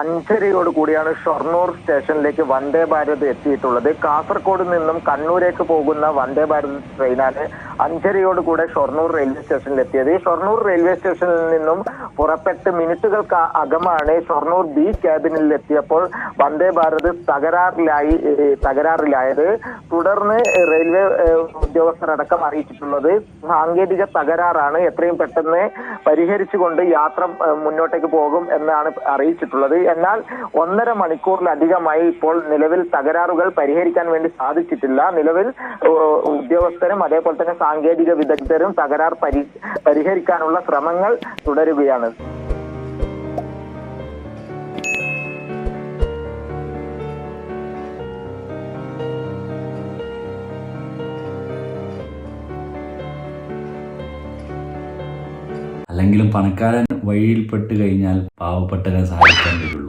അഞ്ചരയോട് കൂടിയാണ് ഷൊർണൂർ സ്റ്റേഷനിലേക്ക് വന്ദേ ഭാരത് എത്തിയിട്ടുള്ളത്. കാസർഗോഡ് നിന്നും കണ്ണൂരേക്ക് പോകുന്ന വന്ദേ ഭാരത് ട്രെയിനാണ് അഞ്ചരയോട് കൂടെ ഷൊർണൂർ റെയിൽവേ സ്റ്റേഷനിൽ എത്തിയത്. ഷൊർണൂർ റെയിൽവേ സ്റ്റേഷനിൽ നിന്നും പുറപ്പെട്ട് മിനിറ്റുകൾക്ക് അകമാണ് ഷൊർണൂർ ബി ക്യാബിനിൽ എത്തിയപ്പോൾ വന്ദേ ഭാരത് തകരാറിലായി തകരാറിലായത്. തുടർന്ന് റെയിൽവേ ഉദ്യോഗസ്ഥരടക്കം അറിയിച്ചിട്ടുള്ളത് സാങ്കേതിക തകരാറാണ്. എത്രയും പെട്ടെന്ന് പരിഹരിച്ചുകൊണ്ട് യാത്ര മുന്നോട്ടേക്ക് പോകും എന്നാണ് അറിയിച്ചിട്ടുള്ളത്. എന്നാൽ ഒന്നര മണിക്കൂറിലധികമായി ഇപ്പോൾ നിലവിൽ തകരാറുകൾ പരിഹരിക്കാൻ വേണ്ടി സാധിച്ചിട്ടില്ല. നിലവിൽ ഉദ്യോഗസ്ഥരും അതേപോലെ തന്നെ സാങ്കേതിക വിദഗ്ധരും തകരാർ പരി പരിഹരിക്കാനുള്ള ശ്രമങ്ങൾ തുടരുകയാണ്. അല്ലെങ്കിലും പണക്കാരൻ വഴിയിൽപ്പെട്ട് കഴിഞ്ഞാൽ പാവപ്പെട്ടവരെ സഹായിക്കാൻ വരുള്ളൂ